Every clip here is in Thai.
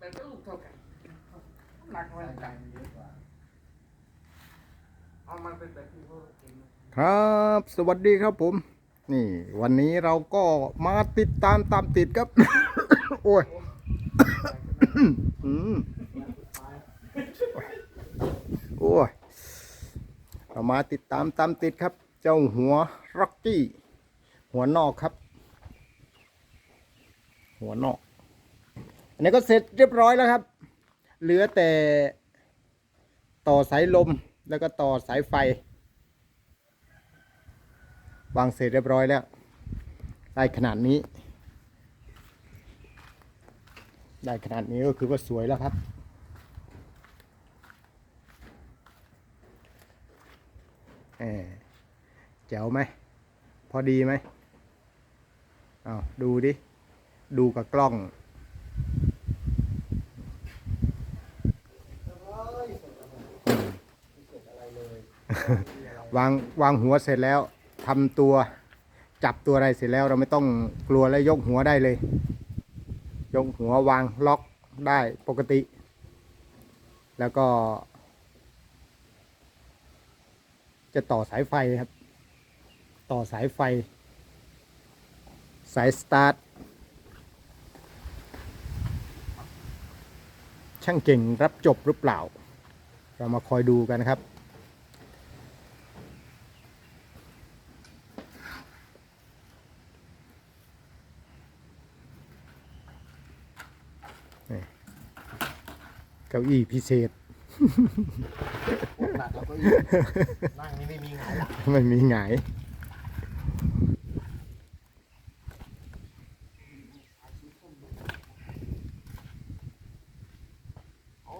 แบบก็ลูกเท่ากันหนักมันกันเอามันเป็นแบบที่พวกเองครับ สวัสดีครับผม นี่ วันนี้เราก็มาติดตามตามติดครับ โอ้ยโอ้ยเรามาติดตามตามติดครับ เจ้าหัวร็อกกี้ หัวนอกครับ หัวนอก อันนี้ก็เสร็จเรียบร้อยแล้วครับ เหลือแต่ต่อสายลมแล้วก็ต่อสายไฟ วางเสร็จเรียบร้อยแล้วได้ขนาดนี้ ได้ขนาดนี้ก็คือว่าสวยแล้วครับ เออแจ๋วไหม พอดีไหมอ้าดูดิ ดูกับกล้อง วางวางหัวเสร็จแล้วทำตัวจับตัวอะไรเสร็จแล้วเราไม่ต้องกลัวแล้วยกหัวได้เลย ยกหัววางล็อกได้ปกติ แล้วก็ จะต่อสายไฟครับ ต่อสายไฟ สายสตาร์ทช่างเก่งรับจบหรือเปล่า เรามาคอยดูกันนะครับ เก้าอี้พิเศษหนักแล้วก็นั่งนี่ไม่มีหงายหลังไม่มีหงายโอ้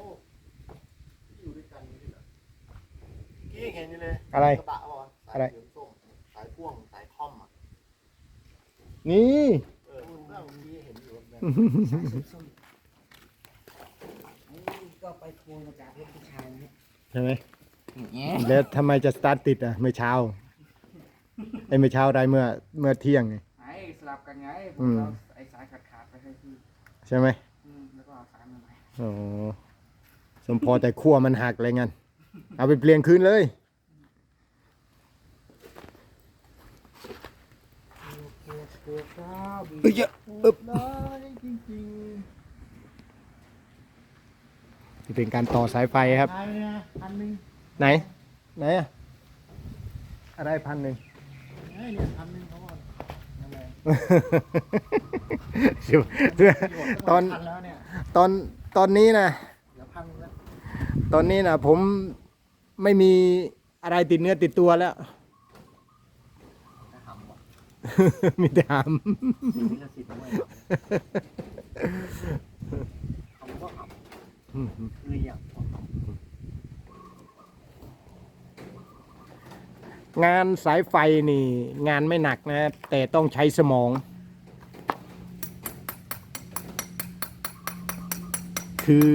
อยู่ด้วยกันนี่เหรอกี้เห็นอยู่เลยอะไร กระบะวะสายอะไร เหลืองส้มสายพ่วงสายคอมอะนี่ เออเรื่องนี้เห็นอยู่แบบนี่ ก็ไปทวงมาจากรถผู้ชายนี่ใช่ไหมเงี้ยแล้วทำไมจะสตาร์ทติดอะเมื่อเช้าไอ้เมื่อเช้าได้เมื่อเมื่อเที่ยงไง ไอ้สลับกันไงผอืมมเอาไอ้สายขาดขาดๆไปให้พี่ใช่ไหมอืมแล้วก็เอาสายมาใหม่อ๋อสมพอแต่ขั้วมันหักเลยงั้นเอาไปเปลี่ยนคืนเลยเอ้ยเยอะอึบ นี่เป็นการต่อสายไฟครับใช่เนี่ยพันหนึ่งไหน ไหนอะอะไรพันหนึ่งไอ้เนี่ยพันหนึ่งเขาบอกอะไรเดี๋ยวเดี๋ยวตอนพันแล้วเนี่ยตอนตอนนี้นะเดี๋ยวพันแล้วตอนนี้นะผมไม่มีอะไรติดเนื้อติดตัวแล้ว จะหำว่ะมีแต่หสิ่งที่จะสิทธิ์ด้วยคำว่าหำำ คืออย่าง งานสายไฟนี่ งานไม่หนักนะ แต่ต้องใช้สมอง คือ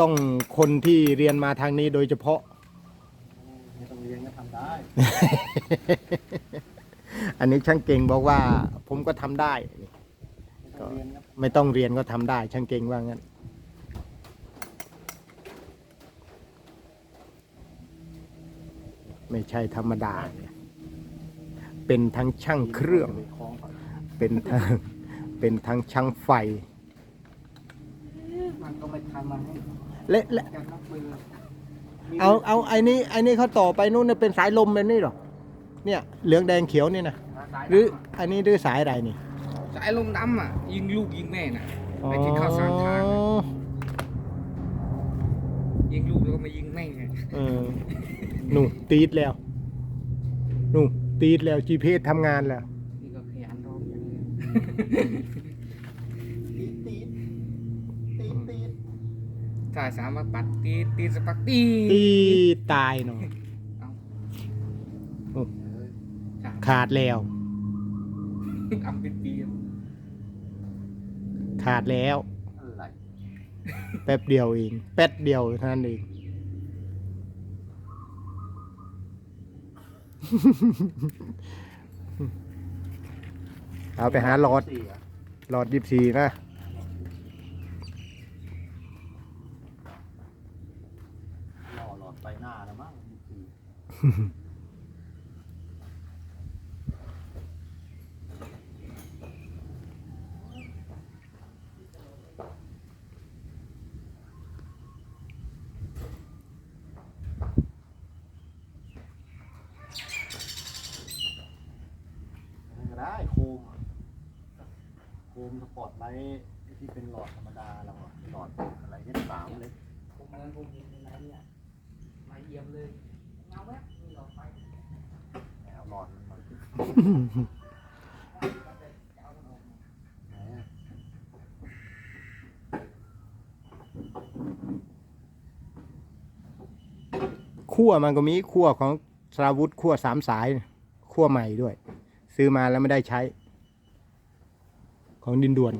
ต้องคนที่เรียนมาทางนี้โดยเฉพาะ ไม่ต้องเรียนก็ทำได้ อันนี้ช่างเก่งบอกว่า ผมก็ทำได้ ไม่ต้องเรียนก็ไม่ต้องเรียนก็ทำได้ช่างเก่งว่างั้น ไม่ใช่ธรรมดาเนี่ยเป็นทั้งช่างเครื่องไปคล้องก่อนเป็นทั้งเป็นทั้งช่างไฟ มันก็ไม่ทำมาให้และและ จากนักมือเอาเอาไอ้นี้ไอ้นี้เขาต่อไปนู่นน่ะเป็นสายลมแบบนี้เหรอ เนี่ยเหลืองแดงเขียวนี่นะหรืออันนี้หรือสายอะไรนี่สายลมดำอะ ยิงลูกยิงแม่น่ะไปที่เข้าสามทางอ๋อยิงลูกแล้วก็มายิงแม่ไง เออ หนูตีดแล้วหนูตีดแล้ว GPS ทำงานแล้ว นี่ก็ขยันร้องอย่างนี้ตีดตีดตีดตีดถ้าสามารถปัดตีดตีดสปักตีดตีดตายเนาะเอาโอ้สามขาดแล้วอัมเป็นปีอะขาดแล้วอะไรแป๊บเดียวเองแป๊ดเดียวเท่านั้นเอง เอาไปหาหลอด หลอดยิบสีนะ หลอดไปหน้าแล้วมั้ง มสปอตไลท์ที่เป็นหลอดธรรมดาเราอะหลอดอะไรเนี่ยสามเลยผมนั้นผมเห็นในไลน์เนี่ยมาเยี่ยมเลยเงาแวบมีหลอดไฟแนวหลอดมันมาไหนอะขั้วมันก็มีขั้วของสราวุธขั้วสามสายขั้วใหม่ด้วย ซื้อมาแล้วไม่ได้ใช้ ของดินด่วน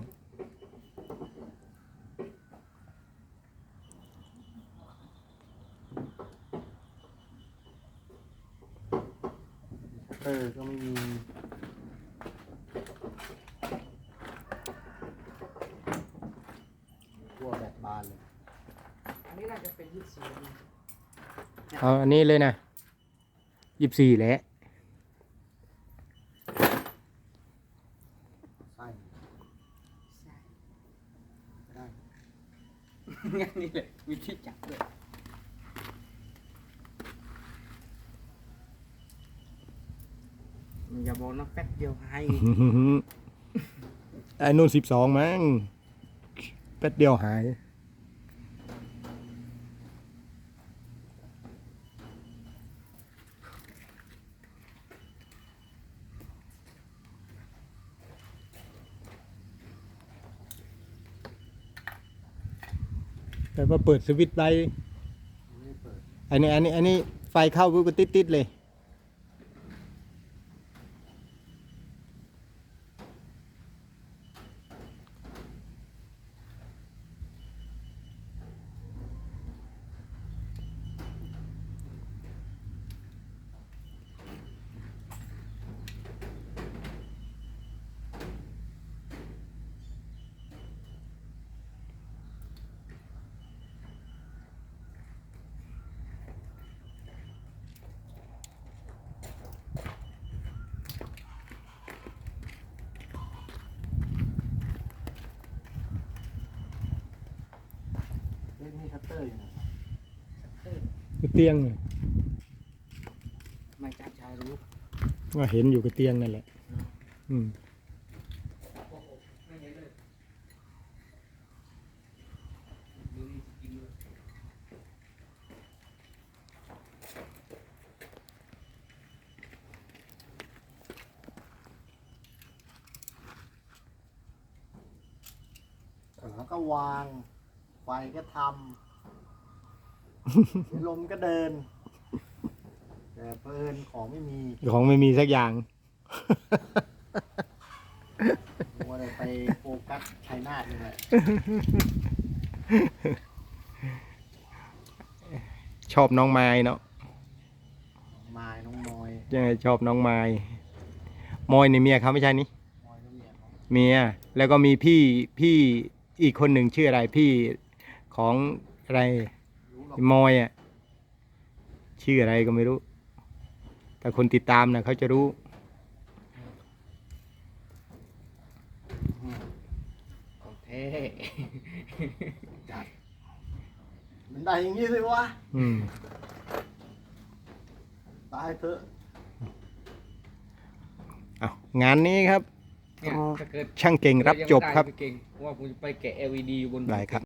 เออ ก็ไม่มีขั้วแบบบานเลย อันนี้น่าจะเป็นยี่สิบสี่เอาอันนี้เลยนะยี่สี่แหละ ไส้ ใช่ ไม่ได้ งั้นนี่แหละวิธีจับด้วยอย่าบอกนะแป๊บเดียวหายไอ้นู่นสิบสองมั้งแป๊ดเดียวหาย แต่ว่าเปิดสวิตช์ไว้ไม่ได้เปิดอันนี้อันนี้อันนี้ไฟเข้าปุ๊บก็ติดติดๆเลย เล่นนี่คัตเตอร์อยู่ไหน กระ เตียงเนี่ยไม่จับชายรู้ก็เห็นอยู่กระเตียงนั่นแหละ อืมไม่เห็นเลยดูนี่กินเลยแล้วก็วาง ไฟก็ทำ ลมก็เดิน แต่เพลินของไม่มีของไม่มีสักอย่าง มัวแต่ไปโฟกัสชัยนาทนี่แหละชอบน้องไม้เนาะมายน้องมอยยังไงชอบน้องไม้มอยในเมียเขาไม่ใช่นี่มอยก็เมียเขาเมียแล้วก็มีพี่พี่อีกคนหนึ่งชื่ออะไรพี่ของอะไรรู้หรอก มอยอะชื่ออะไรก็ไม่รู้ แต่คนติดตามนะเขาจะรู้ ของแท้จัดมันได้อย่างนี้สิวะอืมตายเถอะเอางานนี้ครับ เนี่ยถ้าเกิดช่างเก่งรับจบครับยังไม่ได้ไปเก่งเพราะว่าผมจะไปแกะ LED อยู่บน ได้ครับ